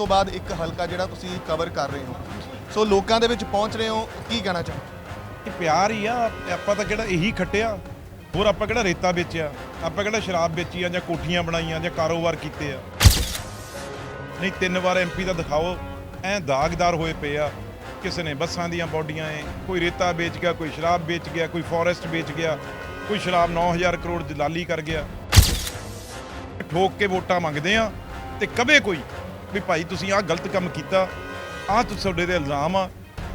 ਤੋਂ ਬਾਅਦ ਇੱਕ ਹਲਕਾ ਜਿਹੜਾ ਤੁਸੀਂ ਕਵਰ ਕਰ ਰਹੇ ਹੋ। ਸੋ ਲੋਕਾਂ ਦੇ ਵਿੱਚ ਪਹੁੰਚ ਰਹੇ ਹੋ, ਕੀ ਕਹਿਣਾ ਚਾਹੋ ਇਹ ਪਿਆਰ ਹੀ ਆ ਆਪਾਂ ਤਾਂ ਕਿਹੜਾ ਇਹੀ ਖੱਟਿਆ, ਹੋਰ ਆਪਾਂ ਕਿਹੜਾ ਰੇਤਾ ਵੇਚਿਆ, ਆਪਾਂ ਕਿਹੜਾ ਸ਼ਰਾਬ ਵੇਚੀ ਆ, ਜਾਂ ਕੋਠੀਆਂ ਬਣਾਈਆਂ, ਜਾਂ ਕਾਰੋਬਾਰ ਕੀਤੇ ਆ। ਨਹੀਂ, ਤਿੰਨ ਵਾਰ ਐਮਪੀ ਦਾ ਦਿਖਾਓ, ਐ ਦਾਗਦਾਰ ਹੋਏ ਪਏ ਆ, ਕਿਸੇ ਨੇ ਬੱਸਾਂ ਦੀਆਂ ਬੋਡੀਆਂ ਐ, ਕੋਈ ਰੇਤਾ ਵੇਚ ਗਿਆ, ਕੋਈ ਸ਼ਰਾਬ ਵੇਚ ਗਿਆ, ਕੋਈ ਫੋਰੈਸਟ ਵੇਚ ਗਿਆ, ਕੋਈ ਸ਼ਰਾਬ 9000 ਕਰੋੜ ਦਲਾਲੀ ਕਰ ਗਿਆ। ਠੋਕ ਕੇ ਵੋਟਾਂ ਮੰਗਦੇ ਆ, ਤੇ ਕਦੇ ਕੋਈ ਵੀ ਭਾਈ ਤੁਸੀਂ ਆਹ ਗਲਤ ਕੰਮ ਕੀਤਾ, ਆਹ ਤੁਸੀਂ, ਤੁਹਾਡੇ ਤੇ ਇਲਜ਼ਾਮ ਆ,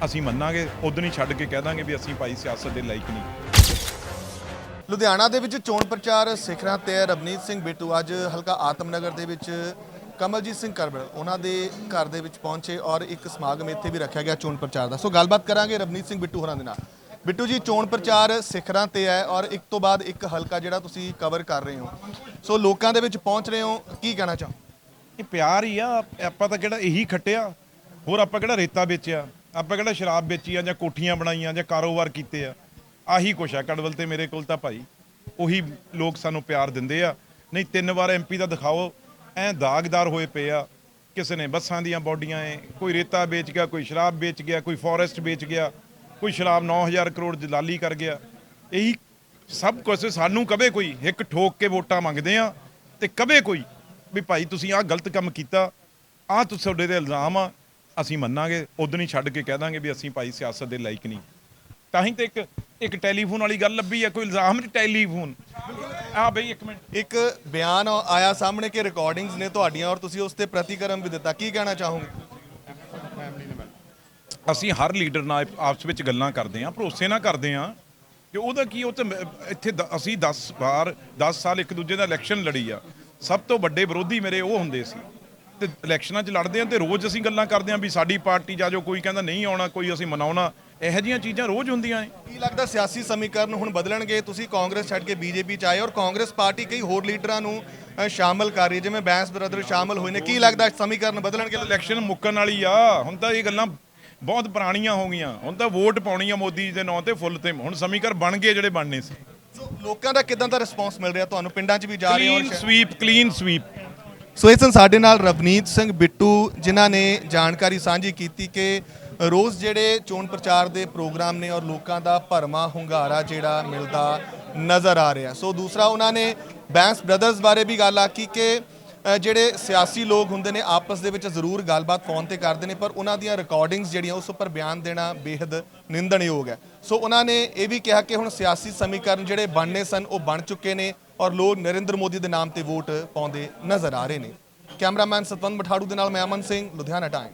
ਅਸੀਂ ਮੰਨਾਂਗੇ, ਉਦੋਂ ਹੀ ਛੱਡ ਕੇ ਕਹਿ ਦਾਂਗੇ ਵੀ ਅਸੀਂ ਭਾਈ ਸਿਆਸਤ ਦੇ ਲਾਇਕ ਨਹੀਂ। ਲੁਧਿਆਣਾ ਦੇ ਵਿੱਚ ਚੋਣ ਪ੍ਰਚਾਰ ਸਿਖਰਾਂ ਤੇ ਹੈ। ਰਵਨੀਤ ਸਿੰਘ ਬਿੱਟੂ ਅੱਜ ਹਲਕਾ ਆਤਮਨਗਰ ਦੇ ਵਿੱਚ ਕਮਲਜੀਤ ਸਿੰਘ ਕਰਬਲ ਉਹਨਾਂ ਦੇ ਘਰ ਦੇ ਵਿੱਚ ਪਹੁੰਚੇ ਔਰ ਇੱਕ ਸਮਾਗਮ ਇੱਥੇ ਵੀ ਰੱਖਿਆ ਗਿਆ ਚੋਣ ਪ੍ਰਚਾਰ ਦਾ। ਸੋ ਗੱਲਬਾਤ ਕਰਾਂਗੇ ਰਵਨੀਤ ਸਿੰਘ ਬਿੱਟੂ ਹੋਰਾਂ ਦੇ ਨਾਲ। ਬਿੱਟੂ ਜੀ, ਚੋਣ ਪ੍ਰਚਾਰ ਸਿਖਰਾਂ ਤੇ ਹੈ ਔਰ ਇੱਕ ਤੋਂ ਬਾਅਦ ਇੱਕ ਹਲਕਾ ਜਿਹੜਾ ਤੁਸੀਂ ਕਵਰ ਕਰ ਰਹੇ ਹੋ। ਸੋ ਲੋਕਾਂ ਦੇ ਵਿੱਚ ਪਹੁੰਚ ਰਹੇ ਹੋ, ਕੀ ਕਹਿਣਾ ਚਾਹੋ ਇਹ ਪਿਆਰ ਹੀ ਆ, ਆਪਾਂ ਤਾਂ ਕਿਹੜਾ ਇਹੀ ਖੱਟਿਆ। ਹੋਰ ਆਪਾਂ ਕਿਹੜਾ ਰੇਤਾ ਵੇਚਿਆ, ਆਪਾਂ ਕਿਹੜਾ ਸ਼ਰਾਬ ਵੇਚੀ ਆ, ਜਾਂ ਕੋਠੀਆਂ ਬਣਾਈਆਂ, ਜਾਂ ਕਾਰੋਬਾਰ ਕੀਤੇ ਆ। ਆਹੀ ਕੁਛ ਆ, ਕੜਵਲ ਤੇ ਮੇਰੇ ਕੋਲ ਤਾਂ ਭਾਈ, ਉਹੀ ਲੋਕ ਸਾਨੂੰ ਪਿਆਰ ਦਿੰਦੇ ਆ। ਨਹੀਂ, ਤਿੰਨ ਵਾਰ ਐਮਪੀ ਦਾ ਦਿਖਾਓ, ਐ ਦਾਗਦਾਰ ਹੋਏ ਪਏ ਆ, ਕਿਸੇ ਨੇ ਬੱਸਾਂ ਦੀਆਂ ਬੋਡੀਆਂ ਐ, ਕੋਈ ਰੇਤਾ ਵੇਚ ਗਿਆ, ਕੋਈ ਸ਼ਰਾਬ ਵੇਚ ਗਿਆ, ਕੋਈ ਫੋਰੈਸਟ ਵੇਚ ਗਿਆ, ਕੋਈ ਸ਼ਰਾਬ 9000 ਕਰੋੜ ਦਲਾਲੀ ਕਰ ਗਿਆ। ਇਹੀ ਸਭ ਕੁਝ ਸਾਨੂੰ ਕਵੇ ਕੋਈ, ਇੱਕ ਠੋਕ ਕੇ ਵੋਟਾਂ ਮੰਗਦੇ ਆ, ਤੇ ਕਵੇ ਕੋਈ ਵੀ ਭਾਈ ਤੁਸੀਂ ਆਹ ਗਲਤ ਕੰਮ ਕੀਤਾ ਆਹ ਤੁਸੀਂ ਤੁਹਾਡੇ ਤੇ ਇਲਜ਼ਾਮ ਆ ਅਸੀਂ ਮੰਨਾਂਗੇ ਉਦੋਂ ਹੀ ਛੱਡ ਕੇ ਕਹਿ ਦਾਂਗੇ ਵੀ ਅਸੀਂ ਭਾਈ ਸਿਆਸਤ ਦੇ ਲਾਇਕ ਨਹੀਂ। ਤਾਂ ਹੀ ਤੇ ਇੱਕ ਇੱਕ ਟੈਲੀਫੋਨ ਵਾਲੀ ਗੱਲ ਲੱਭੀ ਆ ਕੋਈ ਇਲਜ਼ਾਮ ਨਹੀਂ ਟੈਲੀਫੋਨ। ਆ ਬਈ ਇੱਕ ਮਿੰਟ। ਇੱਕ ਬਿਆਨ ਆਇਆ ਸਾਹਮਣੇ ਕਿ ਰਿਕਾਰਡਿੰਗਸ ਨੇ ਤੁਹਾਡੀਆਂ ਔਰ ਤੁਸੀਂ ਉਸ ਤੇ ਪ੍ਰਤੀਕਰਮ ਵੀ ਦਿੱਤਾ ਕੀ ਕਹਿਣਾ ਚਾਹੋਗੇ? ਅਸੀਂ ਹਰ ਲੀਡਰ ਨਾਲ ਆਪਸ ਵਿੱਚ ਗੱਲਾਂ ਕਰਦੇ ਆਂ ਭਰੋਸੇ ਨਾਲ ਕਰਦੇ ਆਂ ਕਿ ਉਹਦਾ ਕੀ ਉਹ ਤੇ ਇੱਥੇ ਦ- ਅਸੀਂ 10 ਵਾਰ 10 ਸਾਲ ਇੱਕ ਦੂਜੇ ਦਾ ਇਲੈਕਸ਼ਨ ਲੜੀ ਆ। ਸਭ ਤੋਂ ਵੱਡੇ ਵਿਰੋਧੀ ਮੇਰੇ ਉਹ ਹੁੰਦੇ ਸੀ। ਤੇ ਇਲੈਕਸ਼ਨਾਂ 'ਚ ਲੜਦੇ ਆਂ ਤੇ ਰੋਜ਼ ਅਸੀਂ ਗੱਲਾਂ ਕਰਦੇ ਆਂ ਵੀ ਸਾਡੀ ਪਾਰਟੀ ਜਾਂ ਜੋ ਕੋਈ ਕਹਿੰਦਾ ਨਹੀਂ ਆਉਣਾ ਕੋਈ ਅਸੀਂ ਮਨਾਉਣਾ ਇਹੋ ਜਿਹੀਆਂ ਚੀਜ਼ਾਂ ਰੋਜ਼ ਹੁੰਦੀਆਂ ਏ ਕੀ ਲੱਗਦਾ ਸਿਆਸੀ ਸਮੀਕਰਨ ਹੁਣ ਬਦਲਣਗੇ? ਤੁਸੀਂ ਕਾਂਗਰਸ ਛੱਡ ਕੇ ਬੀਜੇਪੀ ਚ ਆਏ ਔਰ ਕਾਂਗਰਸ ਪਾਰਟੀ ਕਈ ਹੋਰ ਲੀਡਰਾਂ ਨੂੰ ਅ, ਸ਼ਾਮਲ ਕਰ ਰਹੀ ਹੈ ਜਿਵੇਂ ਬੈਂਸ ਬ੍ਰਦਰ ਸ਼ਾਮਲ ਹੋਏ ਨੇ। ਕੀ ਲੱਗਦਾ ਸਮੀਕਰਨ ਬਦਲਣਗੇ? ਇਲੈਕਸ਼ਨ ਮੁੱਕਣ ਵਾਲੀ ਆ। ਹੁਣ ਤਾਂ ਇਹ ਗੱਲਾਂ ਬਹੁਤ ਪੁਰਾਣੀਆਂ ਹੋ ਗਈਆਂ। ਹੁਣ ਤਾਂ ਵੋਟ ਪਾਉਣੀ ਆ ਮੋਦੀ ਜੀ ਦੇ ਨਾਂ ਤੇ ਫੁੱਲ ਤੇ। ਹੁਣ ਸਮੀਕਰ ਬਣ ਗਏ ਜਿਹੜੇ ਬਣਨੇ ਸੀ। ਸੋ ਲੋਕਾਂ ਦਾ ਕਿਦਾਂ ਦਾ ਰਿਸਪੌਂਸ ਮਿਲ ਰਿਹਾ ਤੁਹਾਨੂੰ? ਪਿੰਡਾਂ 'ਚ ਵੀ ਜਾ ਰਹੇ ਹੋ clean sweep clean sweep so ਇਸ ਸਨ ਸਾਡੇ ਨਾਲ ਰਵਨੀਤ ਸਿੰਘ ਬਿੱਟੂ ਜਿਨ੍ਹਾਂ ਨੇ ਜਾਣਕਾਰੀ ਸਾਂਝੀ ਕੀਤੀ ਕਿ ਰੋਜ਼ ਜਿਹੜੇ ਚੋਣ ਪ੍ਰਚਾਰ ਦੇ ਪ੍ਰੋਗਰਾਮ ਨੇ ਔਰ ਲੋਕਾਂ ਦਾ ਭਰਮਾ ਹੁੰਗਾਰਾ ਜਿਹੜਾ ਮਿਲਦਾ ਨਜ਼ਰ ਆ ਰਿਹਾ। ਸੋ ਦੂਸਰਾ ਉਹਨਾਂ ਨੇ ਬੈਂਸ ਬ੍ਰਦਰਜ਼ ਬਾਰੇ ਵੀ ਗੱਲ ਆਖੀ ਕਿ ਜਿਹੜੇ ਸਿਆਸੀ ਲੋਕ ਹੁੰਦੇ ਨੇ, ਆਪਸ ਦੇ ਵਿੱਚ ਜ਼ਰੂਰ ਗੱਲਬਾਤ ਫੋਨ ਤੇ ਕਰਦੇ ਨੇ, ਪਰ ਉਹਨਾਂ ਦੀਆਂ ਰਿਕਾਰਡਿੰਗਸ ਜਿਹੜੀਆਂ, ਉਸ ਉੱਪਰ ਬਿਆਨ ਦੇਣਾ ਬੇहद ਨਿੰਦਣਯੋਗ ਹੈ। ਸੋ ਉਹਨਾਂ ਨੇ ਇਹ ਵੀ ਕਿਹਾ ਕਿ ਹੁਣ ਸਿਆਸੀ ਸਮੀਕਰਨ ਜਿਹੜੇ ਬਣਨੇ ਸਨ, ਉਹ ਬਣ ਚੁੱਕੇ ਨੇ ਔਰ ਲੋਕ ਨਰਿੰਦਰ ਮੋਦੀ ਦੇ ਨਾਮ ਤੇ ਵੋਟ ਪਾਉਂਦੇ ਨਜ਼ਰ ਆ ਰਹੇ ਨੇ। ਕੈਮਰਾਮੈਨ ਸਤਵੰਤ ਮਠਾੜੂ ਦੇ ਨਾਲ ਮੈਂ ਅਮਨ ਸਿੰਘ, ਲੁਧਿਆਣਾ ਟਾਈਮ।